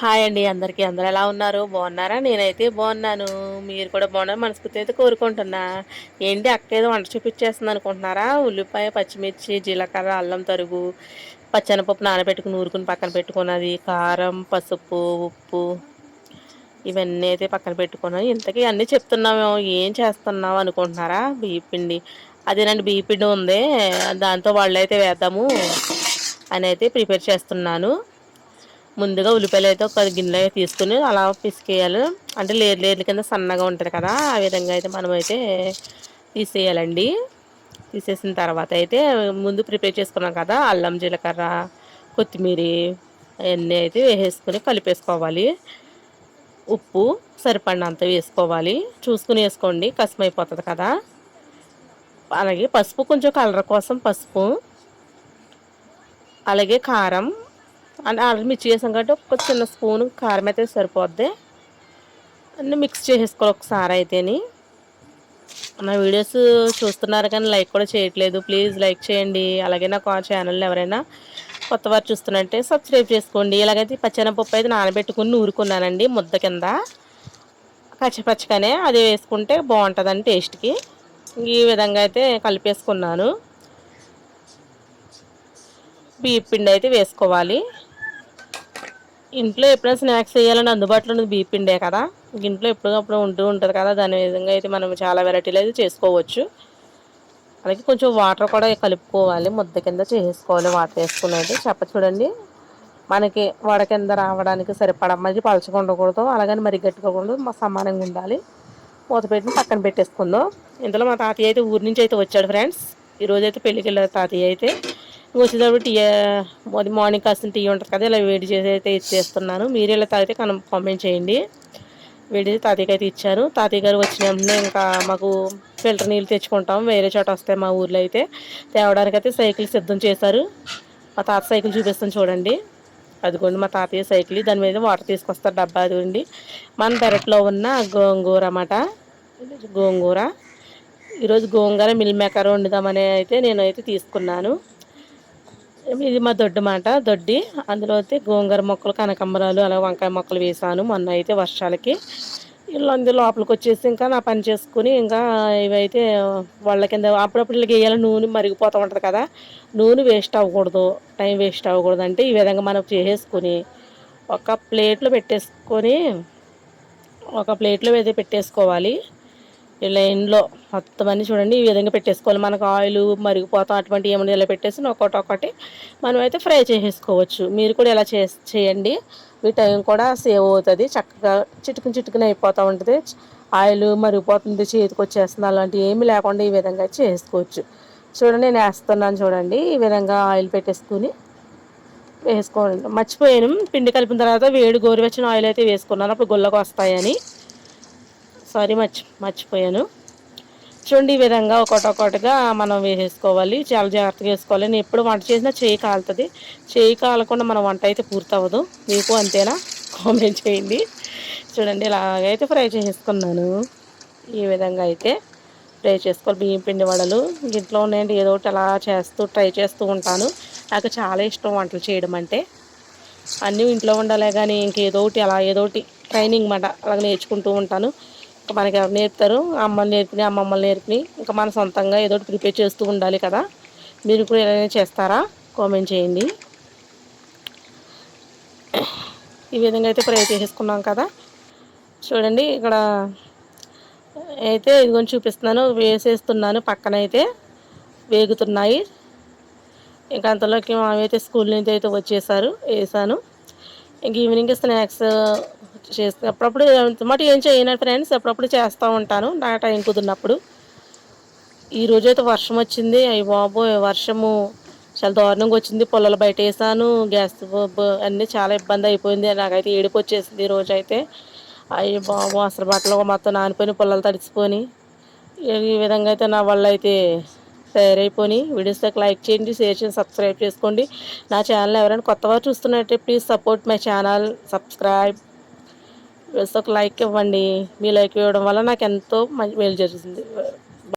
Hi అండి అందరికీ. అందరు ఎలా ఉన్నారు? బాగున్నారా? నేనైతే బాగున్నాను. మీరు కూడా బాగున్నారు మనస్ఫూర్తి అయితే కోరుకుంటున్నా. ఏంటి అక్క ఏదో వంట చూపించేస్తుంది అనుకుంటున్నారా? ఉల్లిపాయ పచ్చిమిర్చి జీలకర్ర అల్లం తరుగు పచ్చెనపప్పు నానబెట్టుకుని నూరుకుని పక్కన పెట్టుకున్నది కారం పసుపు ఉప్పు ఇవన్నీ అయితే పక్కన పెట్టుకున్నాను. ఇంతకీ అన్నీ చెప్తున్నాము ఏం చేస్తున్నాం అనుకుంటున్నారా? బియ్యపిండి అదేనండి బియ్యపిండి ఉంది. దాంతో వాళ్ళు అయితే వేద్దాము అని అయితే ప్రిపేర్ చేస్తున్నాను. ముందుగా ఉల్లిపాయలు అయితే ఒక గిన్నెలో తీసుకుని అలా పిసికేయాలి. అంటే లేరు లేర్ల కింద సన్నగా ఉంటుంది కదా ఆ విధంగా అయితే మనమైతే తీసేయాలండి. తీసేసిన తర్వాత అయితే ముందు ప్రిపేర్ చేసుకున్నాం కదా అల్లం జీలకర్ర కొత్తిమీర అవన్నీ అయితే వేసేసుకొని కలిపేసుకోవాలి. ఉప్పు సరిపడినంత వేసుకోవాలి. చూసుకుని వేసుకోండి కసమైపోతుంది కదా. అలాగే పసుపు కొంచెం కలర్ కోసం పసుపు అలాగే కారం అంటే ఆల్రెడీ మిర్చి చేసాం కాబట్టి ఒక చిన్న స్పూన్ కారం అయితే సరిపోద్ది. అన్నీ మిక్స్ చేసేసుకోవాలి ఒకసారి అయితేని. నా వీడియోస్ చూస్తున్నారు కానీ లైక్ కూడా చేయట్లేదు. ప్లీజ్ లైక్ చేయండి. అలాగే నా ఛానల్ని ఎవరైనా కొత్త వారు చూస్తున్నట్టే సబ్స్క్రైబ్ చేసుకోండి. ఇలాగైతే పచ్చనపప్పు అయితే నానబెట్టుకుని నూరుకున్నానండి ముద్ద కింద. పచ్చిపచ్చిగానే అది వేసుకుంటే బాగుంటుందండి టేస్ట్కి. ఈ విధంగా అయితే కలిపేసుకున్నాను. బియ్య పిండి అయితే వేసుకోవాలి. ఇంట్లో ఎప్పుడైనా స్నాక్స్ వేయాలని అందుబాటులో ఉన్నది బీపిండే కదా. ఇంట్లో ఎప్పటికప్పుడు ఉంటూ ఉంటుంది కదా. దాని విధంగా అయితే మనం చాలా వెరైటీలు అయితే చేసుకోవచ్చు. అలాగే కొంచెం వాటర్ కూడా కలుపుకోవాలి. ముద్ద కింద చేసుకోవాలి వాటర్ వేసుకునేది చెప్ప చూడండి. మనకి వడ కింద రావడానికి సరిపడ మరి పలచగా ఉండకూడదు. అలాగని మరి గట్టుకోకూడదు సమానంగా ఉండాలి. మూత పెట్టిన పక్కన పెట్టేసుకుందాం. ఇందులో మా తాతయ్య అయితే ఊరి నుంచి అయితే వచ్చాడు ఫ్రెండ్స్. ఈరోజైతే పెళ్ళికి వెళ్ళారు తాతయ్య అయితే. వచ్చేటప్పుడు టీ అది మార్నింగ్ కాసిన టీ ఉంటుంది కదా ఇలా వేడి చేసి అయితే ఇచ్చేస్తున్నాను. మీరు ఇలా తాగితే కనం కామెంట్ చేయండి. వేడి తాతయ్యకి అయితే ఇచ్చాను. తాతయ్య గారు వచ్చిన వెంటనే ఇంకా మాకు ఫిల్టర్ నీళ్ళు తెచ్చుకుంటాం. వేరే చోట వస్తాయి మా ఊర్లో అయితే. తేవడానికి అయితే సైకిల్ సిద్ధం చేశారు. మా తాత సైకిల్ చూపిస్తాను చూడండి. అదిగోండి మా తాతయ్య సైకిల్. దాని మీద వాటర్ తీసుకొస్తారు డబ్బా అదిగోండి. మన పెరట్లో ఉన్న గోంగూర అన్నమాట. గోంగూర. ఈరోజు గోంగూర మిల్ మేకర్ వండుదామని అయితే నేను అయితే తీసుకున్నాను. ఇది మా దొడ్డు మాట దొడ్డి. అందులో అయితే గోంగూర మొక్కలు కనకంబరాలు అలా వంకాయ మొక్కలు వేసాను మొన్న అయితే వర్షాలకి. ఇల్లు అందులో లోపలికి వచ్చేసి ఇంకా నా పని చేసుకుని ఇంకా ఇవైతే వాళ్ళ కింద అప్పుడప్పుడు ఇళ్ళకి వేయాలి నూనె మరిగిపోతూ ఉంటుంది కదా నూనె వేస్ట్ అవ్వకూడదు టైం వేస్ట్ అవ్వకూడదు అంటే ఈ విధంగా మనం చేసేసుకుని ఒక ప్లేట్లో పెట్టేసుకొని ఒక ప్లేట్లో అయితే పెట్టేసుకోవాలి. లైన్లో మొత్తం అన్నీ చూడండి. ఈ విధంగా పెట్టేసుకోవాలి. మనకు ఆయిల్ మరిగిపోతాం అటువంటి ఏమైనా ఇలా పెట్టేసి ఒకటి ఒకటి మనమైతే ఫ్రై చేసేసుకోవచ్చు. మీరు కూడా ఇలా చే చేయండి. మీ టైం కూడా సేవ్ అవుతుంది. చక్కగా చిటుకుని చిటుకుని అయిపోతూ ఉంటుంది. ఆయిల్ మరిగిపోతుంది చేతికి వచ్చేస్తుంది. అలాంటివి ఏమి లేకుండా ఈ విధంగా చేసుకోవచ్చు చూడండి నేను వేస్తున్నాను చూడండి. ఈ విధంగా ఆయిల్ పెట్టేసుకుని వేసుకోండి మర్చిపోయాను. పిండి కలిపిన తర్వాత వేడి గోరువెచ్చిన ఆయిల్ అయితే వేసుకున్నాను. అప్పుడు గుళ్ళకు వస్తాయని. సారీ మర్చి మర్చిపోయాను. చూడండి ఈ విధంగా ఒకటొకటిగా మనం వేసేసుకోవాలి. చాలా జాగ్రత్తగా వేసుకోవాలి. నేను ఎప్పుడు వంట చేసినా చేయి కాలుతుంది. చేయి కాలకుండా మన వంట అయితే పూర్తవ్వదు. మీకు అంతేనా? కామెంట్ చేయండి. చూడండి ఇలాగైతే ఫ్రై చేసుకున్నాను ఈ విధంగా అయితే ఫ్రై చేసుకోవాలి. బియ్యం పిండి వడలు ఇంట్లో ఉన్నాయండి. ఏదో ఒకటి అలా చేస్తూ ట్రై చేస్తూ ఉంటాను. నాకు చాలా ఇష్టం వంటలు చేయడం అంటే. అన్నీ ఇంట్లో ఉండాలే కానీ ఇంకేదో ఒకటి అలా ఏదో ఒకటి ట్రైనింగ్ మాట అలాగ నేర్చుకుంటూ ఉంటాను. మనకి ఎవరు నేర్పుతారు? అమ్మలు నేర్పిని అమ్మమ్మలు నేర్పిని ఇంకా మన సొంతంగా ఏదో ఒకటి ప్రిపేర్ చేస్తూ ఉండాలి కదా. మీరు కూడా ఏదైనా చేస్తారా? కామెంట్ చేయండి. ఈ విధంగా అయితే ఫ్రై చేసేసుకున్నాం కదా. చూడండి ఇక్కడ అయితే ఇదిగోని చూపిస్తున్నాను వేసేస్తున్నాను. పక్కన అయితే వేగుతున్నాయి. ఇంకా అంతలోకి మామైతే స్కూల్ నుంచి అయితే వచ్చేసారు వేసాను. ఇంక ఈవినింగ్ స్నాక్స్ చేస్తే. అప్పుడప్పుడు మాట ఏం చేయను ఫ్రెండ్స్. అప్పుడప్పుడు చేస్తూ ఉంటాను. నా టైం కుదిరినప్పుడు. ఈరోజు అయితే వర్షం వచ్చింది. అయ్యి బాబు వర్షము చాలా దారుణంగా వచ్చింది. పొలాలు బయట వేసాను గ్యాస్ అన్నీ చాలా ఇబ్బంది అయిపోయింది. నాకైతే ఏడుపు వచ్చేసింది ఈరోజు అయితే అయ్యి బాబు అసలు బట్టలు మొత్తం నానిపోయిన పొలాలు తడిచిపోని ఈ విధంగా అయితే నా వల్ల అయితే తయారైపోయి వీడియోస్ లైక్ చేయండి షేర్ చేయండి సబ్స్క్రైబ్ చేసుకోండి. నా ఛానల్ ఎవరైనా కొత్తవారు చూస్తున్నట్టే please support my channel. Subscribe. ఒక లైక్ ఇవ్వండి. మీ లైక్ ఇవ్వడం వల్ల నాకు ఎంతో మంచి మేలు జరుగుతుంది.